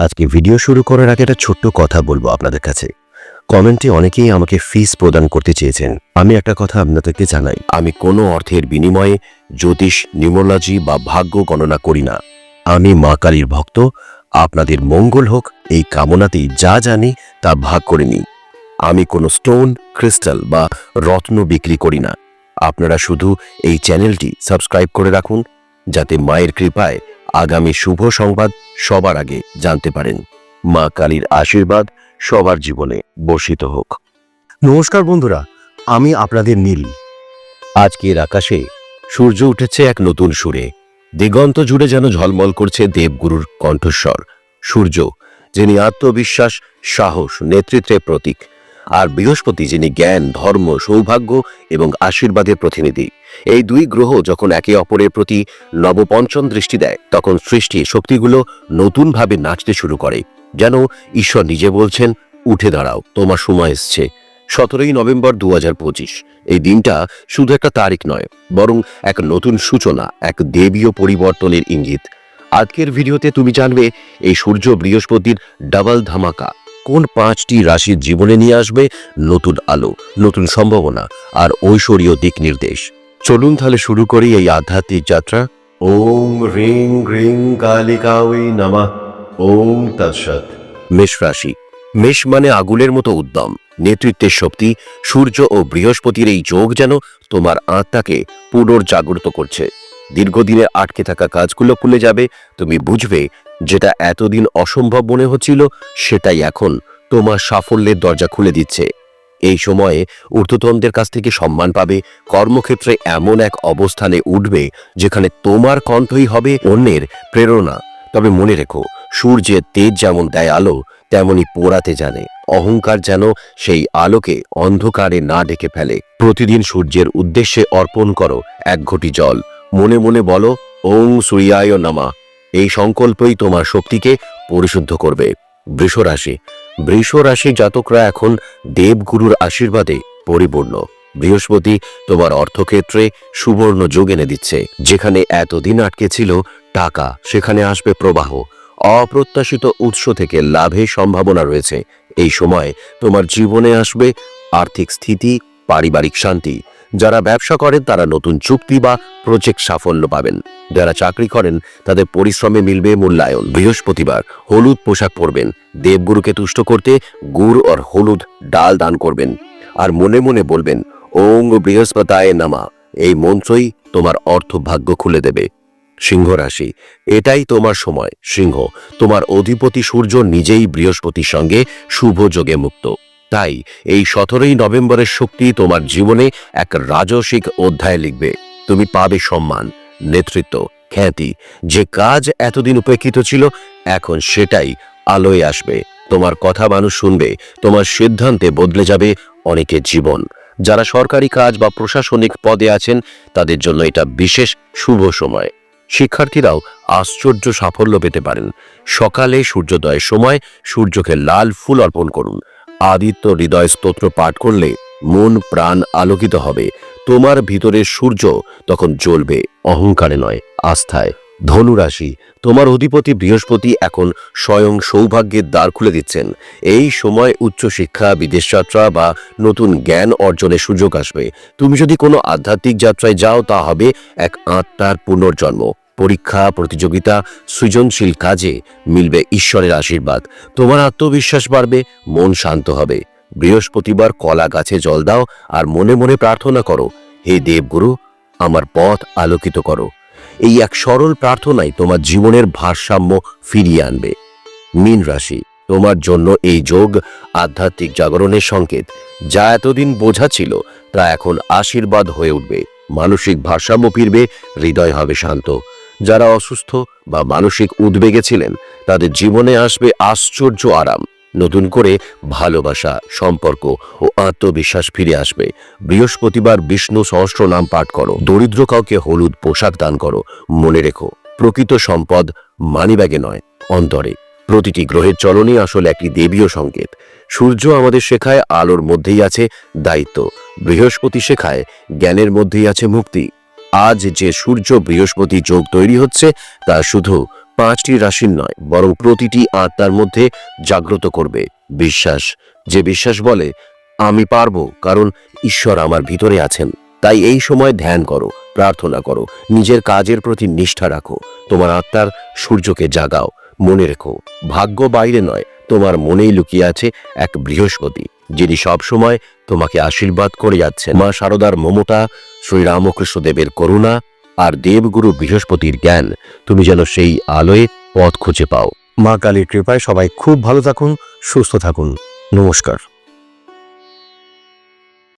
আজকে ভিডিও শুরু করার আগে একটা ছোট্ট কথা বলব আপনাদের কাছে। কমেন্টে অনেকেই আমাকে ফিস প্রদান করতে চেয়েছেন। আমি একটা কথা আপনাদেরকে জানাই। আমি কোনো অর্থের বিনিময়ে জ্যোতিষ নিউমোলজি বা ভাগ্য গণনা করি না। আমি মা কালীর ভক্ত, আপনাদের মঙ্গল হোক, এই কামনাতেই যা জানি তা ভাগ করে নিই। আমি কোনো স্টোন ক্রিস্টাল বা রত্ন বিক্রি করি না। আপনারা শুধু এই চ্যানেলটি সাবস্ক্রাইব করে রাখুন, যাতে মায়ের কৃপায় আগামী শুভ সংবাদ সবার আগে জানতে পারেন। মা কালীর আশীর্বাদ সবার জীবনে বর্ষিত হোক। নমস্কার বন্ধুরা আমি আপনাদের নীল। আজকের আকাশে সূর্য উঠেছে এক নতুন সুরে। দিগন্ত জুড়ে যেন ঝলমল করছে দেবগুরুর কণ্ঠস্বর। সূর্য যিনি আত্মবিশ্বাস সাহস নেতৃত্বের প্রতীক আর বৃহস্পতি যিনি জ্ঞান ধর্ম সৌভাগ্য এবং আশীর্বাদের প্রতিনিধি। এই দুই গ্রহ যখন একে অপরের প্রতি নবপঞ্চম দৃষ্টি দেয়, তখন সৃষ্টি শক্তিগুলো নতুনভাবে নাচতে শুরু করে। যেন ঈশ্বর নিজে বলছেন, উঠে দাঁড়াও, তোমার সময় এসছে। সতেরোই নভেম্বর দু এই দিনটা শুধু একটা তারিখ নয়, বরং এক নতুন সূচনা, এক দেবীয় পরিবর্তনের ইঙ্গিত। আজকের ভিডিওতে তুমি জানবে, এই সূর্য বৃহস্পতির ডাবল ধামাকা কোন পাঁচটি রাশির জীবনে নিয়ে আসবে নতুন আলো, নতুন সম্ভাবনা আর ঐশ্বরীয় দিক নির্দেশ। চলুন তাহলে শুরু করি এই আধ্যাত্মিক যাত্রা। ওম রিং রিং কালিকাওই নামা। ওম তৎসৎ। মেষ রাশি। মেষ মানে আগুনের মতো উদ্যম নেতৃত্বের শক্তি সূর্য ও বৃহস্পতির এই যোগ যেন তোমার আত্মাকে পুনর্জাগ্রত করছে। দীর্ঘদিনে আটকে থাকা কাজগুলো খুলে যাবে তুমি বুঝবে যেটা এতদিন অসম্ভব মনে হচ্ছিল সেটাই এখন তোমার সাফল্যের দরজা খুলে দিচ্ছে। এই সময়ে ঊর্ধ্বতনদের কাছ থেকে সম্মান পাবে, কর্মক্ষেত্রে এমন এক অবস্থানে উঠবে যেখানে তোমার কণ্ঠই হবে অন্যের প্রেরণা। তবে মনে রেখো, সূর্যের তেজ যেমন দেয় আলো, তেমনি পোড়াতে জানে। অহংকার যেন সেই আলোকে অন্ধকারে না ডেকে ফেলে। প্রতিদিন সূর্যের উদ্দেশ্যে অর্পণ করো এক ঘটি জল। মনে মনে বলো, ওং সূর্যায় নামা। এই সংকল্পই তোমার শক্তিকে পরিশুদ্ধ করবে। বৃষ রাশি বৃষ রাশি জাতকরা এখন দেবগুরুর আশীর্বাদে পরিপূর্ণ। বৃহস্পতি তোমার অর্থক্ষেত্রে সুবর্ণ যোগ এনে দিচ্ছে। যেখানে এতদিন আটকে ছিল টাকা, সেখানে আসবে প্রবাহ। অপ্রত্যাশিত উৎস থেকে লাভের সম্ভাবনা রয়েছে। এই সময় তোমার জীবনে আসবে আর্থিক স্থিতি, পারিবারিক শান্তি। যারা ব্যবসা করেন, তারা নতুন চুক্তি বা প্রজেক্ট সাফল্য পাবেন। যারা চাকরি করেন, তাদের পরিশ্রমে মিলবে মূল্যায়ন। বৃহস্পতিবার হলুদ পোশাক পরবেন। দেবগুরুকে তুষ্ট করতে গুড় আর হলুদ ডাল দান করবেন। আর মনে মনে বলবেন, ওং বৃহস্পতায় নামা। এই মন্ত্রই তোমার অর্থ ভাগ্য খুলে দেবে। সিংহ রাশি, এটাই তোমার সময়। সিংহ, তোমার অধিপতি সূর্য নিজেই বৃহস্পতির সঙ্গে শুভ যোগে মুক্ত। তাই এই সতেরোই নভেম্বরের শক্তি তোমার জীবনে এক রাজসিক অধ্যায় লিখবে। তুমি পাবে সম্মান, নেতৃত্ব, খ্যাতি। যে কাজ এতদিন উপেক্ষিত ছিল, এখন সেটাই আলোয় আসবে। তোমার কথা মানুষ শুনবে, তোমার সিদ্ধান্তে বদলে যাবে অনেকের জীবন। যারা সরকারি কাজ বা প্রশাসনিক পদে আছেন, তাদের জন্য এটা বিশেষ শুভ সময়। শিক্ষার্থীরাও আশ্চর্য সাফল্য পেতে পারেন। সকালে সূর্যোদয়ের সময় সূর্যকে লাল ফুল অর্পণ করুন। আদিত্য হৃদয় স্তোত্র পাঠ করলে মন, প্রাণ আলোকিত হবে। তোমার ভিতরের সূর্য তখন জ্বলবে, অহংকারে নয়, আস্থায়। ধনুরাশি, তোমার অধিপতি বৃহস্পতি এখন স্বয়ং সৌভাগ্যের দ্বার খুলে দিচ্ছেন। এই সময় উচ্চশিক্ষা বিদেশ যাত্রা বা নতুন জ্ঞান অর্জনের সুযোগ আসবে। তুমি যদি কোনো আধ্যাত্মিক যাত্রায় যাও, তা হবে এক আত্মার পুনর্জন্ম। পরীক্ষা, প্রতিযোগিতা, সৃজনশীল কাজে মিলবে ঈশ্বরের আশীর্বাদ। তোমার আত্মবিশ্বাস বাড়বে, মন শান্ত হবে। বৃহস্পতিবার কলা গাছে জল দাও আর মনে মনে প্রার্থনা করো, হে দেবগুরু, আমার পথ আলোকিত করো। এই এক সরল প্রার্থনাই তোমার জীবনের ভারসাম্য ফিরিয়ে আনবে। মীন রাশি, তোমার জন্য এই যোগ আধ্যাত্মিক জাগরণের সংকেত, যা এতদিন বোঝা ছিল, তা এখন আশীর্বাদ হয়ে উঠবে। মানসিক ভারসাম্য ফিরবে, হৃদয় হবে শান্ত। যারা অসুস্থ বা মানসিক উদ্বেগে ছিলেন, তাদের জীবনে আসবে আশ্চর্য আরাম। নতুন করে ভালোবাসা, সম্পর্ক ও আত্মবিশ্বাস ফিরে আসবে। বৃহস্পতিবার বিষ্ণু সহস্র নাম পাঠ করো। দরিদ্র কাউকে হলুদ পোশাক দান করো। মনে রেখো, প্রকৃত সম্পদ মানিব্যাগে নয়, অন্তরে। প্রতিটি গ্রহের চলনই আসলে একটি দেবীয় সংকেত। সূর্য আমাদের শেখায় আলোর মধ্যেই আছে দায়িত্ব। বৃহস্পতি শেখায় জ্ঞানের মধ্যেই আছে মুক্তি। আজ যে সূর্য বৃহস্পতি যোগ তৈরি হচ্ছে, তা শুধু পাঁচটি রাশির নয়, বরং প্রতিটি আত্মার মধ্যে জাগ্রত করবে বিশ্বাস। যে বিশ্বাস বলে, আমি পারব, কারণ ঈশ্বর আমার ভিতরে আছেন। তাই এই সময় ধ্যান করো, প্রার্থনা করো, নিজের কাজের প্রতি নিষ্ঠা রাখো, তোমার আত্মার সূর্যকে জাগাও। মনে রেখো, ভাগ্য বাইরে নয়, তোমার মনেই লুকিয়ে আছে এক বৃহস্পতি। যিনি সবসময় তোমাকে আশীর্বাদ করে যাচ্ছেন। মা শারদার মমতা, শ্রীরামকৃষ্ণদেবের করুণা আর দেবগুরু বৃহস্পতির জ্ঞান, তুমি যেন সেই আলোয় পথ খুঁজে পাও। মা কালীর কৃপায় সবাই খুব ভালো থাকুন, সুস্থ থাকুন। নমস্কার।